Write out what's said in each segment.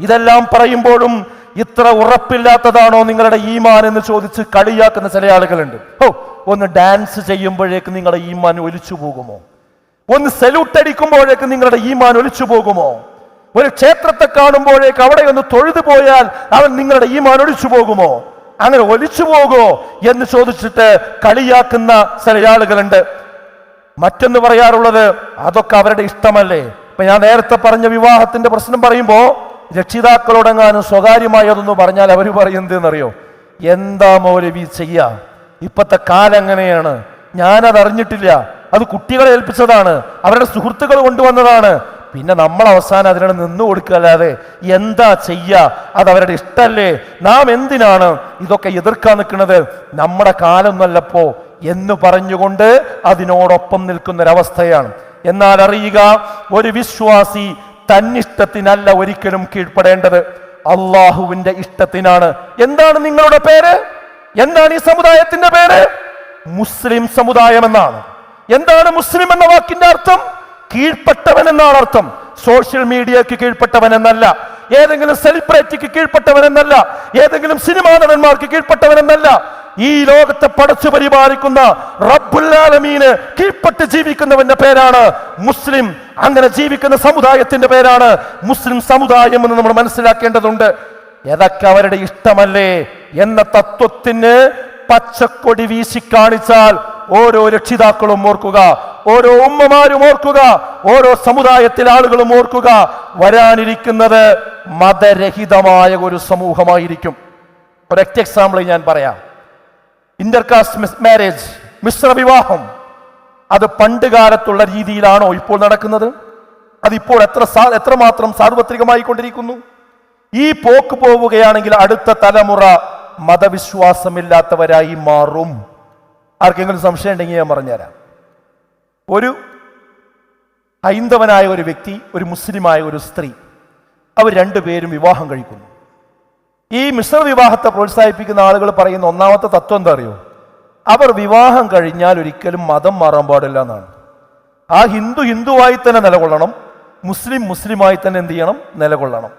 ഇതെല്ലാം പറയുമ്പോഴും ഇത്ര ഉറപ്പില്ലാത്തതാണോ നിങ്ങളുടെ ഈമാൻ എന്ന് ചോദിച്ച് കളിയാക്കുന്ന ചില ആളുകളുണ്ട്. ഓ ഒന്ന് ഡാൻസ് ചെയ്യുമ്പോഴേക്ക് നിങ്ങളുടെ ഈമാൻ ഒലിച്ചു പോകുമോ? ഒന്ന് സല്യൂട്ട് അടിക്കുമ്പോഴേക്ക് നിങ്ങളുടെ ഈമാൻ ഒലിച്ചു പോകുമോ? ഒരു ക്ഷേത്രത്തെ കാണുമ്പോഴേക്ക് അവിടെ ഒന്ന് തൊഴുതു പോയാൽ അവൻ നിങ്ങളുടെ ഈമാൻ ഒലിച്ചു പോകുമോ? അങ്ങനെ ഒലിച്ചു പോകുമോ എന്ന് ചോദിച്ചിട്ട് കളിയാക്കുന്ന ചില ആളുകളുണ്ട്. മറ്റൊന്ന് പറയാറുള്ളത് അതൊക്കെ അവരുടെ ഇഷ്ടമല്ലേ? ഇപ്പൊ ഞാൻ നേരത്തെ പറഞ്ഞ വിവാഹത്തിന്റെ പ്രശ്നം പറയുമ്പോ രക്ഷിതാക്കളോടെങ്ങാനും സ്വകാര്യമായതൊന്ന് പറഞ്ഞാൽ അവർ പറയുന്നത് എന്നറിയോ എന്താ മൗലവി ചെയ്യുക ഇപ്പത്തെ കാലം എങ്ങനെയാണ്? ഞാനത് അറിഞ്ഞിട്ടില്ല. അത് കുട്ടികളെ ഏൽപ്പിച്ചതാണ്. അവരുടെ സുഹൃത്തുക്കൾ കൊണ്ടുവന്നതാണ്. പിന്നെ നമ്മൾ അവസാനം അതിനോട് നിന്നു കൊടുക്കല്ലാതെ എന്താ ചെയ്യ? അത് അവരുടെ ഇഷ്ടമല്ലേ നാം എന്തിനാണ് ഇതൊക്കെ എതിർക്കാൻ നിൽക്കുന്നത്? നമ്മുടെ കാലം കാലമൊന്നല്ലപ്പോ എന്ന് പറഞ്ഞുകൊണ്ട് അതിനോടൊപ്പം നിൽക്കുന്നൊരവസ്ഥയാണ് എന്നാൽ അറിയുക ഒരു വിശ്വാസി തന്നിഷ്ടത്തിനല്ല ഒരിക്കലും കീഴ്പ്പെടേണ്ടത്. അള്ളാഹുവിന്റെ ഇഷ്ടത്തിനാണ്. എന്താണ് നിങ്ങളുടെ പേര്? എന്താണ് ഈ സമുദായത്തിന്റെ പേര്? മുസ്ലിം സമുദായം എന്നാണ് എന്താണ് മുസ്ലിം എന്ന വാക്കിന്റെ അർത്ഥം? കീഴ്പ്പെട്ടവൻ എന്നാണ് അർത്ഥം. സോഷ്യൽ മീഡിയക്ക് കീഴ്പ്പെട്ടവൻ എന്നല്ല. ഏതെങ്കിലും സെലിബ്രിറ്റിക്ക് കീഴ്പ്പെട്ടവൻ എന്നല്ല. ഏതെങ്കിലും സിനിമാ നടന്മാർക്ക് കീഴ്പ്പെട്ടവൻ എന്നല്ല. ഈ ലോകത്തെ പടച്ചു പരിപാലിക്കുന്ന റബ്ബുല്ലാലമീന് കീഴ്പ്പെട്ട് ജീവിക്കുന്നവന്റെ പേരാണ് മുസ്ലിം. അങ്ങനെ ജീവിക്കുന്ന സമുദായത്തിന്റെ പേരാണ് മുസ്ലിം സമുദായം എന്ന് നമ്മൾ മനസ്സിലാക്കേണ്ടതുണ്ട്. ഏതൊക്കെ അവരുടെ ഇഷ്ടമല്ലേ എന്ന തത്വത്തിന് പച്ചക്കൊടി വീശി കാണിച്ചാൽ ഓരോ രക്ഷിതാക്കളും ഓർക്കുക ഓരോ ഉമ്മമാരും ഓർക്കുക ഓരോ സമുദായത്തിലെ ആളുകളും ഓർക്കുക വരാനിരിക്കുന്നത് മതരഹിതമായ ഒരു സമൂഹമായിരിക്കും. ഒരൊറ്റ എക്സാമ്പിൾ ഞാൻ പറയാം. ഇന്റർകാസ്റ്റ് മാരേജ് മിശ്ര വിവാഹം. അത് പണ്ട് കാലത്തുള്ള രീതിയിലാണോ ഇപ്പോൾ നടക്കുന്നത്? അതിപ്പോൾ എത്ര എത്രമാത്രം സാർവത്രികമായി കൊണ്ടിരിക്കുന്നു ഈ പോക്ക് പോവുകയാണെങ്കിൽ അടുത്ത തലമുറ മതവിശ്വാസമില്ലാത്തവരായി മാറും. ആർക്കെങ്കിലും സംശയം ഉണ്ടെങ്കിൽ ഞാൻ പറഞ്ഞുതരാം. ഒരു ഹൈന്ദവനായ ഒരു വ്യക്തി ഒരു മുസ്ലിമായ ഒരു സ്ത്രീ അവർ രണ്ടുപേരും വിവാഹം കഴിക്കുന്നു. ഈ മിശ്ര വിവാഹത്തെ പ്രോത്സാഹിപ്പിക്കുന്ന ആളുകൾ പറയുന്ന ഒന്നാമത്തെ തത്വം എന്താ അറിയോ? അവർ വിവാഹം കഴിഞ്ഞാൽ ഒരിക്കലും മതം മാറാൻ പാടില്ല എന്നാണ്. ആ ഹിന്ദു ഹിന്ദുവായി തന്നെ നിലകൊള്ളണം മുസ്ലിം മുസ്ലിമായി തന്നെ എന്ത് ചെയ്യണം? നിലകൊള്ളണം.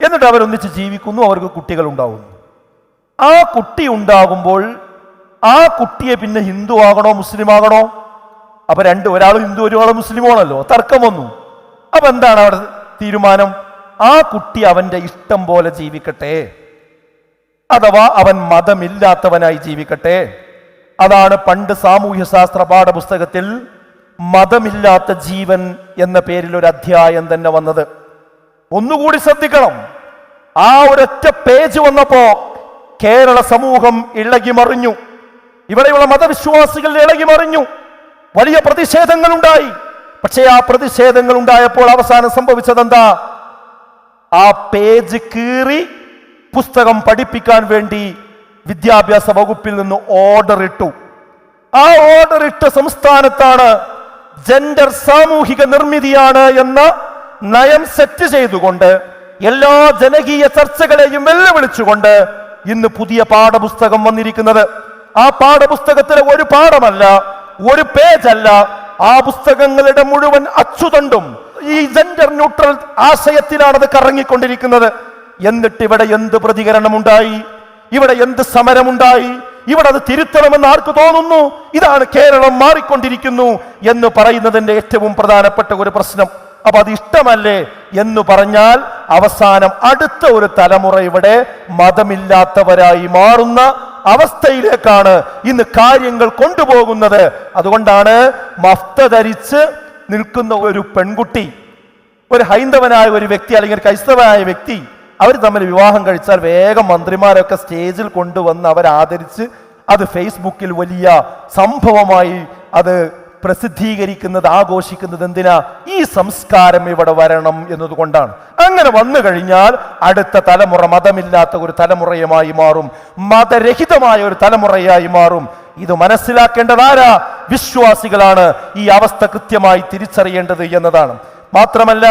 എന്നിട്ട് അവരൊന്നിച്ച് ജീവിക്കുന്നു അവർക്ക് കുട്ടികൾ ഉണ്ടാകുന്നു ആ കുട്ടി ഉണ്ടാകുമ്പോൾ ആ കുട്ടിയെ പിന്നെ ഹിന്ദു ആകണോ മുസ്ലിം ആകണോ? അപ്പൊ രണ്ട് ഒരാൾ ഹിന്ദു ഒരാൾ മുസ്ലിമാണല്ലോ തർക്കം വന്നു. അപ്പൊ എന്താണ് അവിടെ തീരുമാനം? ആ കുട്ടി അവന്റെ ഇഷ്ടം പോലെ ജീവിക്കട്ടെ. അഥവാ അവൻ മതമില്ലാത്തവനായി ജീവിക്കട്ടെ. അതാണ് പണ്ട് സാമൂഹ്യശാസ്ത്ര പാഠപുസ്തകത്തിൽ മതമില്ലാത്ത ജീവൻ എന്ന പേരിൽ ഒരു അധ്യായം തന്നെ വന്നത്. ഒന്നുകൂടി ശ്രദ്ധിക്കണം. ആ ഒരൊറ്റ പേജ് വന്നപ്പോ കേരള സമൂഹം ഇളകി മറിഞ്ഞു ഇവിടെയുള്ള മതവിശ്വാസികൾ ഇളകി മറിഞ്ഞു വലിയ പ്രതിഷേധങ്ങൾ ഉണ്ടായി പക്ഷേ ആ പ്രതിഷേധങ്ങൾ ഉണ്ടായപ്പോൾ അവസാനം സംഭവിച്ചത് എന്താ ആ പേജ് കീറി പുസ്തകം പഠിപ്പിക്കാൻ വേണ്ടി വിദ്യാഭ്യാസ വകുപ്പിൽ നിന്ന് ഓർഡർ ഇട്ടു. ആ ഓർഡർ ഇട്ട സംസ്ഥാനത്താണ് ജെൻഡർ സാമൂഹിക നിർമ്മിതിയാണ് എന്ന നയം സെറ്റ് ചെയ്തുകൊണ്ട് എല്ലാ ജനകീയ ചർച്ചകളെയും വെല്ലുവിളിച്ചുകൊണ്ട് ഇന്ന് പുതിയ പാഠപുസ്തകം വന്നിരിക്കുന്നത്. ആ പാഠപുസ്തകത്തിലെ ഒരു പാഠമല്ല ഒരു പേജല്ല ആ പുസ്തകങ്ങളുടെ മുഴുവൻ അച്ചുതണ്ടും ഈ ജെൻഡർ ന്യൂട്രൽ ആശയത്തിലാണത് കറങ്ങിക്കൊണ്ടിരിക്കുന്നത്. എന്നിട്ട് ഇവിടെ എന്ത് പ്രതികരണമുണ്ടായി? ഇവിടെ എന്ത് സമരമുണ്ടായി? ഇവിടെ അത് തിരുത്തണമെന്ന് ആർക്ക് തോന്നുന്നു? ഇതാണ് കേരളം മാറിക്കൊണ്ടിരിക്കുന്നു എന്ന് പറയുന്നതിന്റെ ഏറ്റവും പ്രധാനപ്പെട്ട ഒരു പ്രശ്നം. അപ്പൊ അത് ഇഷ്ടമല്ലേ എന്ന് പറഞ്ഞാൽ അവസാനം അടുത്ത ഒരു തലമുറ ഇവിടെ മതമില്ലാത്തവരായി മാറുന്ന അവസ്ഥയിലേക്കാണ് ഇന്ന് കാര്യങ്ങൾ കൊണ്ടുപോകുന്നത്. അതുകൊണ്ടാണ് മഫ്ത ധരിച്ച് നിൽക്കുന്ന ഒരു പെൺകുട്ടി ഒരു ഹൈന്ദവനായ ഒരു വ്യക്തി അല്ലെങ്കിൽ ക്രൈസ്തവനായ വ്യക്തി അവർ തമ്മിൽ വിവാഹം കഴിച്ചാൽ വേഗം മന്ത്രിമാരൊക്കെ സ്റ്റേജിൽ കൊണ്ടുവന്ന് അവരെ ആദരിച്ച് അത് ഫേസ്ബുക്കിൽ വലിയ സംഭവമായി അത് പ്രസിദ്ധീകരിക്കുന്നത് ആഘോഷിക്കുന്നത് എന്തിനാ? ഈ സംസ്കാരം ഇവിടെ വരണം എന്നതുകൊണ്ടാണ്. അങ്ങനെ വന്നു കഴിഞ്ഞാൽ അടുത്ത തലമുറ മതമില്ലാത്ത ഒരു തലമുറയുമായി മാറും മതരഹിതമായ ഒരു തലമുറയായി മാറും. ഇത് മനസ്സിലാക്കേണ്ടതാരാ വിശ്വാസികളാണ്. ഈ അവസ്ഥ കൃത്യമായി തിരിച്ചറിയേണ്ടത് എന്നതാണ്. മാത്രമല്ല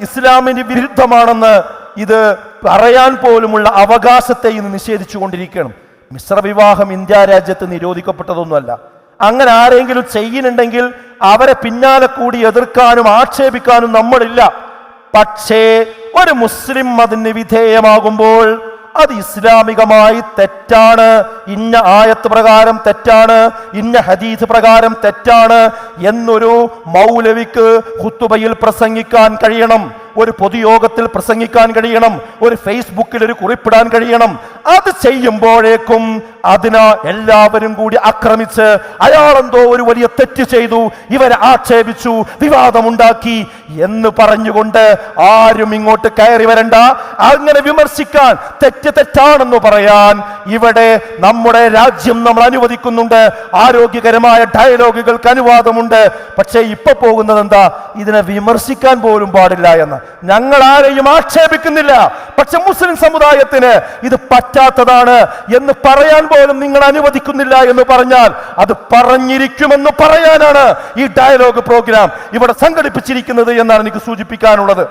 ഇസ്ലാമിന് വിരുദ്ധമാണെന്ന് ഇത് പറയാൻ പോലുമുള്ള അവകാശത്തെ ഇന്ന് നിഷേധിച്ചു കൊണ്ടിരിക്കണം മിശ്ര വിവാഹം ഇന്ത്യ രാജ്യത്ത് നിരോധിക്കപ്പെട്ടതൊന്നുമല്ല. അങ്ങനെ ആരെങ്കിലും ചെയ്യുന്നുണ്ടെങ്കിൽ അവരെ പിന്നാലെ കൂടി എതിർക്കാനും ആക്ഷേപിക്കാനും നമ്മളില്ല. പക്ഷേ ഒരു മുസ്ലിം അതിന് വിധേയമാകുമ്പോൾ അത് ഇസ്ലാമികമായി തെറ്റാണ്. ഇന്ന ആയത്ത് പ്രകാരം തെറ്റാണ്. ഇന്ന ഹദീസ് പ്രകാരം തെറ്റാണ്. എന്നൊരു മൗലവിക്ക് ഹുത്തുബയിൽ പ്രസംഗിക്കാൻ കഴിയണം. ഒരു പൊതുയോഗത്തിൽ പ്രസംഗിക്കാൻ കഴിയണം ഒരു ഫേസ്ബുക്കിൽ ഒരു കുറിപ്പിടാൻ കഴിയണം. അത് ചെയ്യുമ്പോഴേക്കും അതിന് എല്ലാവരും കൂടി ആക്രമിച്ച് അയാളെന്തോ ഒരു വലിയ തെറ്റ് ചെയ്തു ഇവരെ ആക്ഷേപിച്ചു വിവാദമുണ്ടാക്കി എന്ന് പറഞ്ഞുകൊണ്ട് ആരും ഇങ്ങോട്ട് കയറി വരണ്ട. അങ്ങനെ വിമർശിക്കാൻ തെറ്റ് തെറ്റാണെന്ന് പറയാൻ ഇവിടെ നമ്മുടെ രാജ്യം നമ്മൾ അനുവദിക്കുന്നുണ്ട്. ആരോഗ്യകരമായ ഡയലോഗുകൾക്ക് അനുവാദമുണ്ട്. പക്ഷേ ഇപ്പൊ പോകുന്നത് എന്താ? ഇതിനെ വിമർശിക്കാൻ പോലും പാടില്ല എന്ന്. ഞങ്ങൾ ആരെയും ആക്ഷേപിക്കുന്നില്ല. പക്ഷെ മുസ്ലിം സമുദായത്തിന് ഇത് പറ്റാത്തതാണ് എന്ന് പറയാൻ പോലും നിങ്ങൾ അനുവദിക്കുന്നില്ല എന്ന് പറഞ്ഞാൽ അത് പറഞ്ഞിരിക്കുമെന്ന് പറയാനാണ് ഈ ഡയലോഗ് പ്രോഗ്രാം ഇവിടെ സംഘടിപ്പിച്ചിരിക്കുന്നത് എന്നാണ് എനിക്ക് സൂചിപ്പിക്കാനുള്ളത്.